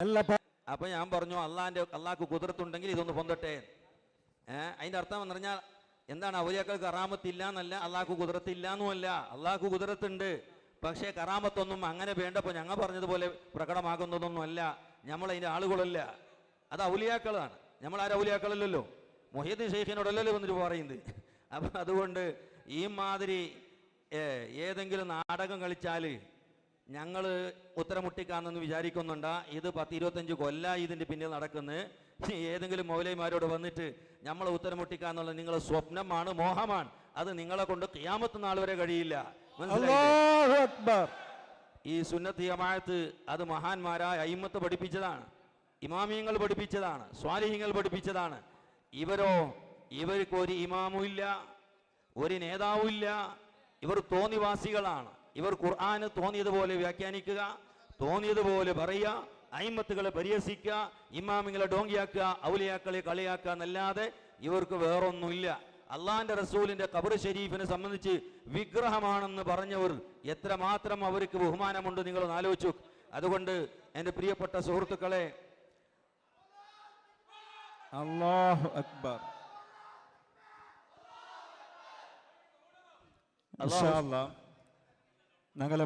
അപ്പൊ ഞാൻ പറഞ്ഞു അള്ളാന്റെ അള്ളാഹ്ക്ക് കുതിർത്തുണ്ടെങ്കിൽ ഇതൊന്ന് പൊന്തട്ടെ. ഏഹ് അതിന്റെ അർത്ഥം എന്ന് പറഞ്ഞാൽ എന്താണ് അവലിയാക്കൾക്ക് കറാമത്തില്ല എന്നല്ല അള്ളാഹ്ക്ക് കുതിരത്തില്ല എന്നുമല്ല അള്ളാഹ്ക്ക് കുതിരത്തുണ്ട് പക്ഷേ കറാമത്തൊന്നും അങ്ങനെ വേണ്ടപ്പോൾ ഞങ്ങൾ പറഞ്ഞതുപോലെ പ്രകടമാകുന്നതൊന്നുമല്ല. നമ്മൾ അതിന്റെ ആളുകളല്ല. അത് ഔലിയാക്കളാണ്. നമ്മൾ ആരും ഔലിയാക്കളല്ലല്ലോ? മൊഹീദ്ദീൻ ഷെയ്ഖിനോടല്ലല്ലോ വന്നിട്ട് പറയുന്നത്. അപ്പം അതുകൊണ്ട് ഈ മാതിരി ഏതെങ്കിലും നാടകം കളിച്ചാൽ ഞങ്ങൾ ഉത്തരമുട്ടിക്കാന്നെന്ന് വിചാരിക്കുന്നുണ്ട. ഇത് പത്ത് ഇരുപത്തഞ്ച് കൊല്ലായി ഇതിന്റെ പിന്നിൽ നടക്കുന്നത് ഏതെങ്കിലും മൗലൈമാരോട് വന്നിട്ട് നമ്മളെ ഉത്തരമുട്ടിക്കാന്നുള്ള നിങ്ങളെ സ്വപ്നമാണ് മോഹമാണ്. അത് നിങ്ങളെ കൊണ്ട് കിയാമത്ത് നാൾ വരെ കഴിയില്ല. ഈ സുന്നത്ത് ജമാഅത്ത് അത് മഹാന്മാരായ അയിമത്ത് പഠിപ്പിച്ചതാണ്. ഇമാമിയങ്ങൾ പഠിപ്പിച്ചതാണ്. സ്വാലിഹ്യങ്ങൾ പഠിപ്പിച്ചതാണ്. ഇവരോ? ഇവർക്ക് ഒരു ഇമാമും ഇല്ല ഒരു നേതാവും ഇല്ല. ഇവർ തോന്നിവാസികളാണ്. ഇവർ ഖുർആന് തോന്നിയതുപോലെ വ്യാഖ്യാനിക്കുക തോന്നിയതുപോലെ പറയുക അയിമത്തുകളെ പരിഹസിക്കുക ഇമാമിങ്ങളെ ഡോങ്കിയാക്കുക ഔലിയാക്കളെ കളിയാക്കുക എന്നല്ലാതെ ഇവർക്ക് വേറൊന്നുമില്ല. അള്ളാന്റെ റസൂലിന്റെ കബർ ഷരീഫിനെ സംബന്ധിച്ച് വിഗ്രഹമാണെന്ന് പറഞ്ഞവർ എത്രമാത്രം അവർക്ക് ബഹുമാനമുണ്ട് നിങ്ങൾ ഒന്ന് ആലോചിച്ചു അതുകൊണ്ട് എന്റെ പ്രിയപ്പെട്ട സുഹൃത്തുക്കളെ അക്ബർ. അല്ലാ ഞങ്ങളെ